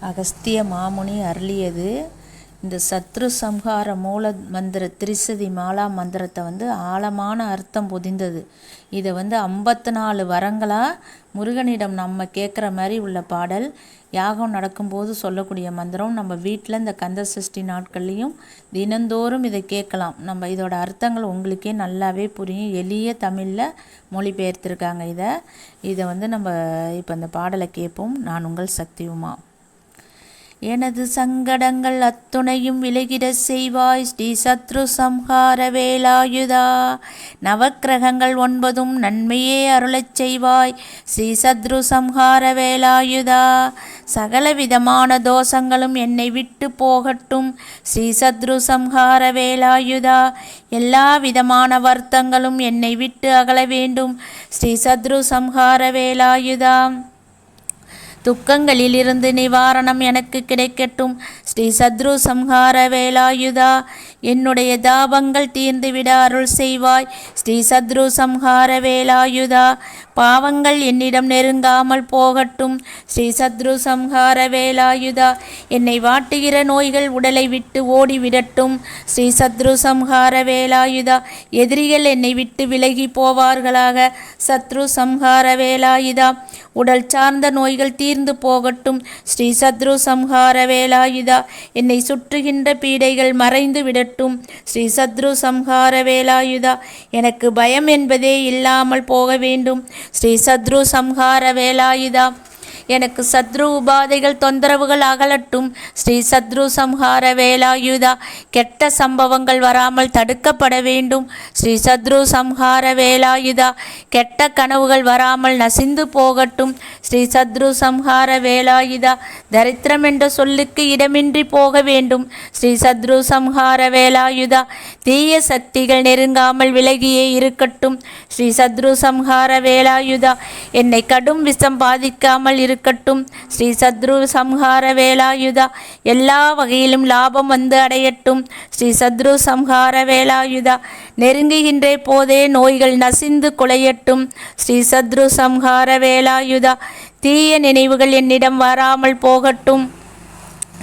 அகஸ்திய மாமுனி அருளியது. இந்த சத்ரு சம்ஹார மூல மந்திர திரிசதி மாலா மந்திரத்தை வந்து ஆழமான அர்த்தம் பொதிந்தது. இதை வந்து ஐம்பத்து நாலு வரங்களாக முருகனிடம் நம்ம கேட்குற மாதிரி உள்ள பாடல். யாகம் நடக்கும்போது சொல்லக்கூடிய மந்திரம் நம்ம வீட்டில் இந்த கந்த சஷ்டி நாட்கள்லேயும் தினந்தோறும் இதை கேட்கலாம். நம்ம இதோட அர்த்தங்கள் உங்களுக்கே நல்லாவே புரியும். எளிய தமிழில் மொழிபெயர்த்திருக்காங்க இதை. இதை வந்து நம்ம இப்போ இந்த பாடலை கேட்போம். நான் உங்கள் சக்தி உமா எனது சங்கடங்கள் அத்துணையும் விலகிட செய்வாய். ஸ்ரீ சத்ரு சம்ஹார வேலாயுதா. நவக்கிரகங்கள் ஒன்பதும் நன்மையே அருளச் செய்வாய். ஸ்ரீ சத்ரு சம்ஹார வேலாயுதா. சகலவிதமான தோஷங்களும் என்னை விட்டு போகட்டும். ஸ்ரீ சத்ரு சம்ஹார வேலாயுதா. எல்லா விதமான வருத்தங்களும் என்னை விட்டு அகல வேண்டும். ஸ்ரீ சத்ரு சம்ஹார வேலாயுதா. துக்கங்களிலிருந்து நிவாரணம் எனக்கு கிடைக்கட்டும். ஸ்ரீ சத்ரு சம்ஹார வேலாயுதா என்னுடைய தாபங்கள் தீர்ந்துவிட அருள் செய்வாய். ஸ்ரீ சத்ரு சம்ஹார வேலாயுதா பாவங்கள் என்னிடம் நெருங்காமல் போகட்டும். ஸ்ரீ சத்ரு சம்ஹார வேலாயுதா என்னை வாட்டுகிற நோய்கள் உடலை விட்டு ஓடிவிடட்டும். ஸ்ரீ சத்ரு சம்ஹார வேலாயுதா எதிரிகள் என்னை விட்டு விலகி போவார்களாக. சத்ரு சம்ஹார வேலாயுதா உடல் சார்ந்த நோய்கள் தீர்ந்து போகட்டும். ஸ்ரீ சத்ரு சம்ஹார வேலாயுதா என்னை சுற்றுகின்ற பீடைகள் மறைந்து விடட்டும். ஸ்ரீ சத்ரு சம்ஹார வேலாயுதா எனக்கு பயம் என்பதே இல்லாமல் போக வேண்டும். ஸ்ரீ சத்ரு சம்ஹார வேலாயுதா. எனக்கு சத்ரு உபாதைகள் தொந்தரவுகள் அகலட்டும். ஸ்ரீ சத்ரு சம்ஹார வேலாயுதா கெட்ட சம்பவங்கள் வராமல் தடுக்கப்பட வேண்டும். ஸ்ரீ சத்ரு சம்ஹார வேலாயுதா கெட்ட கனவுகள் வராமல் நசிந்து போகட்டும். ஸ்ரீ சத்ரு சம்ஹார வேலாயுதா தரித்திரம் என்ற சொல்லுக்கு இடமின்றி போக வேண்டும். ஸ்ரீ சத்ரு சம்ஹார வேலாயுதா தீய சக்திகள் நெருங்காமல் விலகியே இருக்கட்டும். ஸ்ரீ சத்ரு சம்ஹார வேலாயுதா என்னை கடும் விஷம் பாதிக்காமல் இருக்கட்டும் ஸ்ரீ சத்ரு சம்ஹார வேலாயுதா. எல்லா வகையிலும் லாபம் வந்து அடையட்டும். ஸ்ரீ சத்ரு சம்ஹார வேலாயுதா. நெருங்குகின்ற போதே நோய்கள் நசிந்து குலையட்டும். ஸ்ரீ சத்ரு சம்ஹார வேலாயுதா. தீய நினைவுகள் என்னிடம் வராமல் போகட்டும்.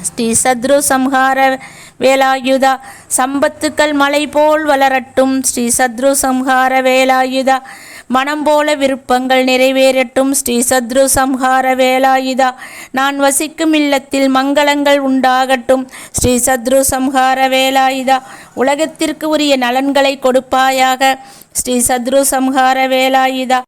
ஸ்ரீ சத்ரு சம்ஹார வேலாயுதா. சம்பத்துக்கள் மலை போல் வளரட்டும். ஸ்ரீ சத்ரு சம்ஹார வேலாயுதா. மனம் போல விருப்பங்கள் நிறைவேறட்டும். ஸ்ரீ சத்ரு சம்ஹார வேலாயுதா. நான் வசிக்கும் இல்லத்தில் மங்களங்கள் உண்டாகட்டும். ஸ்ரீ சத்ரு சம்ஹார வேலாயுதா. உலகத்திற்கு உரிய நலன்களை கொடுப்பாயாக. ஸ்ரீ சத்ரு சம்ஹார வேலாயுதா.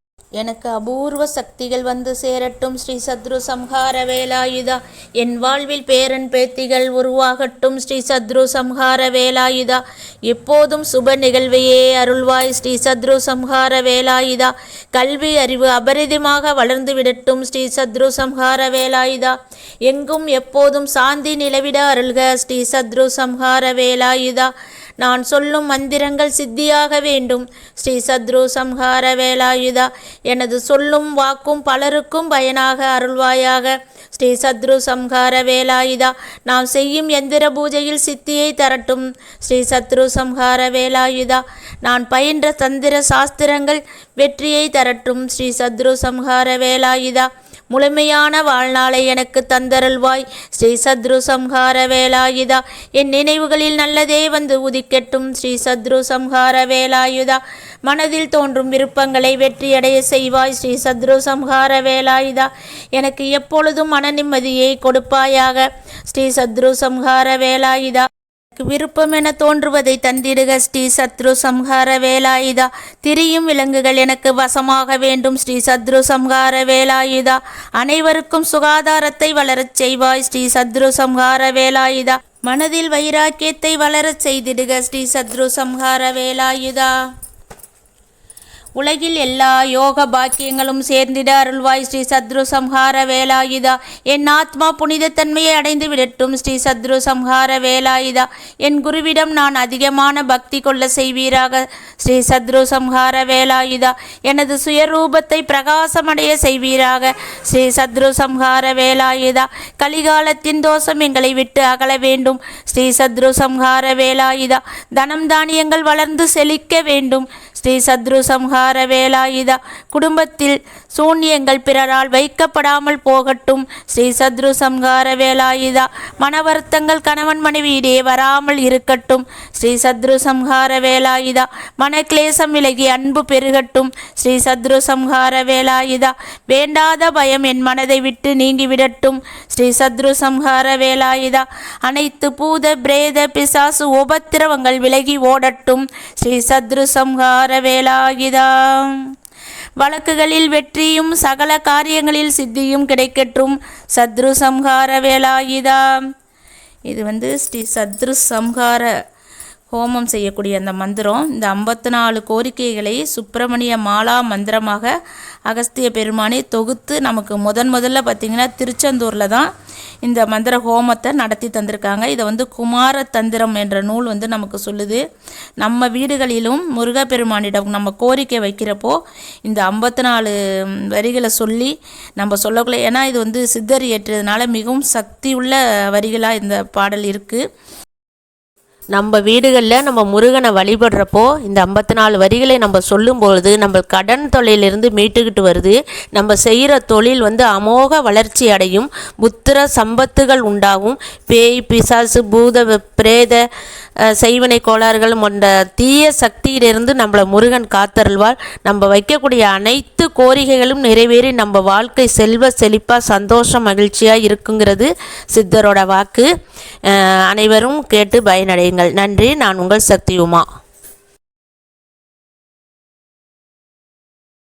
எனக்கு அபூர்வ சக்திகள் வந்து சேரட்டும். ஸ்ரீ சத்ரு சம்ஹார வேலாயுதா. என் வாழ்வில் பேரன் பேத்திகள் உருவாகட்டும். ஸ்ரீ சத்ரு சம்ஹார வேலாயுதா. எப்போதும் சுப நிகழ்வையே அருள்வாய். ஸ்ரீ சத்ரு சம்ஹார வேலாயுதா. கல்வி அறிவு அபரிதமாக வளர்ந்து விடட்டும். ஸ்ரீ சத்ரு சம்ஹார வேலாயுதா. எங்கும் எப்போதும் சாந்தி நிலவிட அருள்க. ஸ்ரீ சத்ரு சம்ஹார வேலாயுதா. நான் சொல்லும் மந்திரங்கள் சித்தியாக வேண்டும். ஸ்ரீ சத்ரு சம்ஹார வேலாயுதா. எனது சொல்லும் வாக்கும் பலருக்கும் பயனாக அருள்வாயாக. ஸ்ரீ சத்ரு சம்ஹார வேலாயுதா. நாம் செய்யும் எந்திர பூஜையில் சித்தியை தரட்டும். ஸ்ரீ சத்ரு சம்ஹார வேலாயுதா. நான் பயின்ற தந்திர சாஸ்திரங்கள் வெற்றியை தரட்டும். ஸ்ரீ சத்ரு சம்ஹார வேலாயுதா. முழுமையான வாழ்நாளை எனக்கு தந்தருள்வாய். ஸ்ரீ சத்ரு சம்ஹார வேலாயுதா. என் நினைவுகளில் நல்லதே வந்து உதிக்கட்டும். ஸ்ரீ சத்ரு சம்ஹார வேலாயுதா. மனதில் தோன்றும் விருப்பங்களை வெற்றியடைய செய்வாய். ஸ்ரீ சத்ரு சம்ஹார வேலாயுதா. எனக்கு எப்பொழுதும் மன நிம்மதியை கொடுப்பாயாக. ஸ்ரீ சத்ரு சம்ஹார வேலாயுதா. விருப்பம் என தோன்றுவதை தந்திடுக ஸ்ரீ சத்ரு சம்ஹார வேலாயுதா. திரியும் விலங்குகள் எனக்கு வசமாக வேண்டும் ஸ்ரீ சத்ரு சம்ஹார வேலாயுதா. அனைவருக்கும் சுகாதாரத்தை வளரச் செய்வாய் ஸ்ரீ சத்ரு சம்ஹார வேலாயுதா. மனதில் வைராக்கியத்தை வளரச் செய்திடுக ஸ்ரீ சத்ரு சம்ஹார வேலாயுதா. உலகில் எல்லா யோக பாக்கியங்களும் சேர்ந்திட அருள்வாய் ஸ்ரீ சத்ரு சம்ஹார வேலாயுதா. என் ஆத்மா புனிதத்தன்மையை அடைந்து விடட்டும் ஸ்ரீ சத்ரு சம்ஹார வேலாயுதா. என் குருவிடம் நான் அதிகமான பக்தி கொள்ள செய்வீராக ஸ்ரீ சத்ரு சம்ஹார வேலாயுதா. எனது சுயரூபத்தை பிரகாசமடைய செய்வீராக ஸ்ரீ சத்ரு சம்ஹார வேலாயுதா. கலிகாலத்தின் தோஷம் எங்களை விட்டு அகல வேண்டும் ஸ்ரீ சத்ரு சம்ஹார வேலாயுதா. தனம் தானியங்கள் வளர்ந்து செழிக்க வேண்டும் ஸ்ரீ சத்ரு சம்ஹார வேலாயுதா குடும்பத்தில் சூன்யங்கள் பிறரால் வைக்கப்படாமல் போகட்டும். ஸ்ரீ சத்ரு சம்ஹார வேலாயுதா மன வருத்தங்கள் கணவன் மனைவியிடையே வராமல் இருக்கட்டும். ஸ்ரீ சத்ரு சம்ஹார வேலாயுதா மனக்லேசம் விலகி அன்பு பெருகட்டும். ஸ்ரீ சத்ரு சம்ஹார வேலாயுதா வேண்டாத பயம் என் மனதை விட்டு நீங்கிவிடட்டும். ஸ்ரீ சத்ரு சம்ஹார வேலாயுதா அனைத்து பூத பிரேத பிசாசு உபத்திரவங்கள் விலகி ஓடட்டும். ஸ்ரீ சத்ரு சம்ஹார வரவேலாகிதாம் வழக்குகளில் வெற்றியும் சகல காரியங்களில் சித்தியும் கிடைக்கட்டும் சத்ரு சம்ஹார வேலாயுதா இது வந்து ஸ்ரீ சத்ரு சம்ஹார ஹோமம் செய்யக்கூடிய அந்த மந்திரம். இந்த ஐம்பத்தி நாலு கோரிக்கைகளை சுப்பிரமணிய மாலா மந்திரமாக அகஸ்திய பெருமானை தொகுத்து நமக்கு முதன் முதல்ல பார்த்திங்கன்னா திருச்செந்தூரில் தான் இந்த மந்திர ஹோமத்தை நடத்தி தந்திருக்காங்க. இதை வந்து குமார தந்திரம் என்ற நூல் வந்து நமக்கு சொல்லுது. நம்ம வீடுகளிலும் முருகப்பெருமானிடம் நம்ம கோரிக்கை வைக்கிறப்போ இந்த ஐம்பத்தி நாலு வரிகளை சொல்லி நம்ம சொல்லக்குள்ள ஏன்னா இது வந்து சித்தர் ஏற்றதுனால மிகவும் சக்தி உள்ள வரிகளாக இந்த பாடல் இருக்குது நம்ம வீடுகளில் நம்ம முருகனை வழிபடுறப்போ இந்த ஐம்பத்தி நாலு வரிகளை நம்ம சொல்லும்பொழுது நம்ம கடன் தொல்லையிலிருந்து மீட்டுக்கிட்டு வருது. நம்ம செய்கிற தொழில் வந்து அமோக வளர்ச்சி அடையும். புத்திர சம்பத்துகள் உண்டாகும். பேய் பிசாசு பூத பிரேத செய்வனை கோளாறுகள் போன்ற தீய சக்தியிலிருந்து நம்மளை முருகன் காத்தருள்வார். நம்ம வைக்கக்கூடிய அனைத்து கோரிக்கைகளும் நிறைவேறி நம்ம வாழ்க்கை செல்வ செழிப்பாக சந்தோஷம் மகிழ்ச்சியாக இருக்குங்கிறது சித்தரோட வாக்கு. அனைவரும் கேட்டு கேளுங்கள். நன்றி. நான் உங்கள் சக்தி உமா